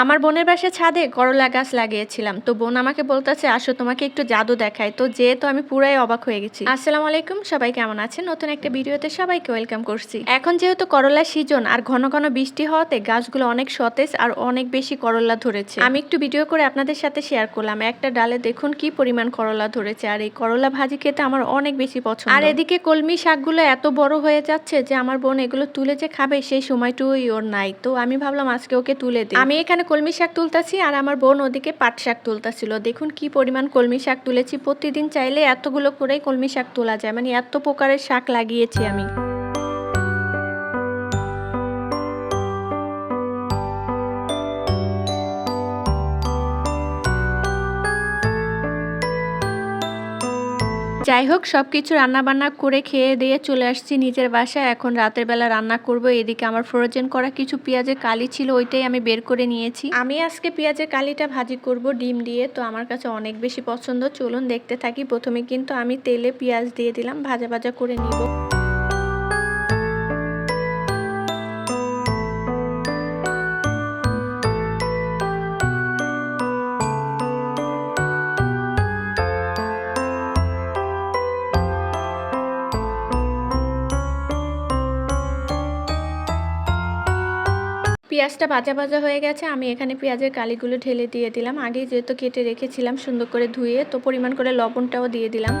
আমার বোনের বাসা ছাদে করলা গাছ লাগিয়েছিলাম। তো বোন আমাকে বলতেছে, আসো, তোমাকে একটু জাদু দেখায় তো যেহেতু আমি পুরাই অবাক হয়ে গেছি। আসসালামু আলাইকুম, সবাই কেমন আছেন? নতুন একটা ভিডিওতে সবাইকে ওয়েলকাম করছি। এখন যেহেতু করলা সিজন, আর ঘন ঘন বৃষ্টি হওয়াতে গাছগুলো অনেক সতেজ আর অনেক বেশি করলা ধরেছে। আমি একটু ভিডিও করে আপনাদের সাথে শেয়ার করলাম। একটা ডালে দেখুন কি পরিমাণ করলা ধরেছে, আর এই করলা ভাজি খেতে আমার অনেক বেশি পছন্দ। আর এদিকে কলমি শাকগুলো এত বড় হয়ে যাচ্ছে যে আমার বোন এগুলো তুলে যে খাবে, সেই সময়টুকুই ওর নাই। তো আমি ভাবলাম আজকে ওকে তুলে দিই। আমি এখানে কলমি শাক তুলতেছি আর আমার বোন ওদিকে পাট শাক তুলতেছিল। দেখুন কি পরিমাণ কলমি শাক তুলেছি। প্রতিদিন চাইলে এতগুলো করেই কলমি শাক তোলা যায়। মানে এত প্রকারের শাক লাগিয়েছি আমি। যাই হোক সব কিছু রান্নাবান্না করে খেয়ে দিয়ে চলে আসছি নিজের বাসায়। এখন রাতের বেলা রান্না করব। এদিকে আমার ফ্রোজেন করা কিছু পেঁয়াজের কালি ছিল, ওইটাই আমি বের করে নিয়েছি। আমি আজকে পেঁয়াজের কালিটা ভাজি করব ডিম দিয়ে। তো আমার কাছে অনেক বেশি পছন্দ। চলুন দেখতে থাকি। প্রথমে কিন্তু আমি তেলে পেঁয়াজ দিয়ে দিলাম। ভাজা ভাজা করে নিব। পেঁয়াজটা ভাজা ভাজা হয়ে গেছে, আমি এখানে পেঁয়াজের কালিগুলো ঢেলে দিয়ে দিলাম। আগে যেহেতু কেটে রেখেছিলাম সুন্দর করে ধুয়ে, তো পরিমাণ করে লবণটাও দিয়ে দিলাম।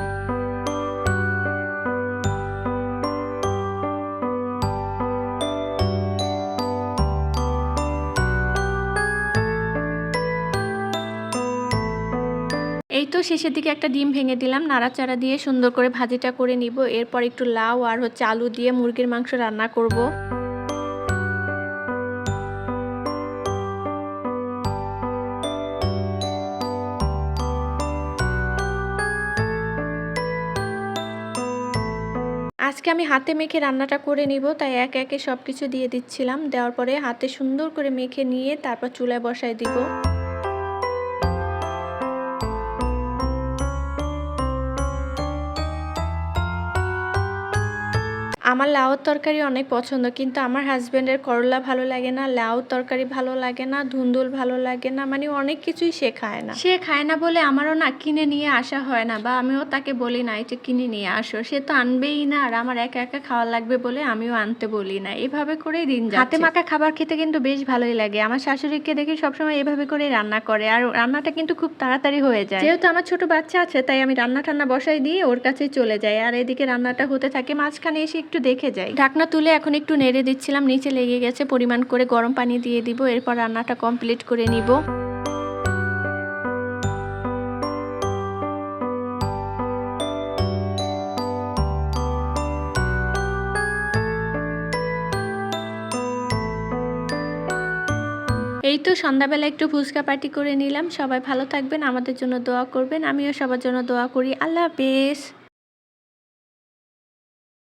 এই তো শেষের দিকে একটা ডিম ভেঙে দিলাম, নাড়াচাড়া দিয়ে সুন্দর করে ভাজিটা করে নিব। এরপর একটু লাউ আর হচ্ছে আলু দিয়ে মুরগির মাংস রান্না করব। আজকে আমি হাতে মেখে রান্নাটা করে নিব, তাই একে একে সব কিছু দিয়ে দিচ্ছিলাম। দেওয়ার পরে হাতে সুন্দর করে মেখে নিয়ে তারপর চুলায় বসায় দিব। আমার লাউর তরকারি অনেক পছন্দ কিন্তু আমার হাজব্যান্ডের করলা ভালো লাগে না লাউ তরকারি ভালো লাগে না ধুন্দুল ভালো লাগে না মানে অনেক কিছুই সে খায় না। সে খায় না বলে আমারও না কিনে নিয়ে আসা হয় না বা আমিও তাকে বলি না যে কিনে নিয়ে আসো। সে তো আনবেই না আর আমার একা একা খাওয়া লাগবে বলে আমিও আনতে বলি না। এভাবে করেই দিন যায় হাতে মাখা খাবার খেতে কিন্তু বেশ ভালোই লাগে। আমার শাশুড়িকে দেখি সবসময় এভাবে করেই রান্না করে আর রান্নাটা কিন্তু খুব তাড়াতাড়ি হয়ে যায়। যেহেতু আমার ছোট বাচ্চা আছে তাই আমি রান্না টান্না বসাই দিয়ে ওর কাছেই চলে যাই আর এদিকে রান্নাটা হতে থাকে মাঝখানে এসে একটু দেখে যাই। ঢাকনা তুলে এখন একটু নেড়ে দিচ্ছিলাম, নিচে লেগে গেছে, পরিমাণ করে গরম পানি দিয়ে দিব, এরপর রান্নাটা কমপ্লিট করে নিব। এই তো সন্ধ্যাবেলা একটু ফুচকা পার্টি করে নিলাম। সবাই ভালো থাকবেন, আমাদের জন্য দোয়া করবেন, আমিও সবার জন্য দোয়া করি। আল্লাহ হাফেজ।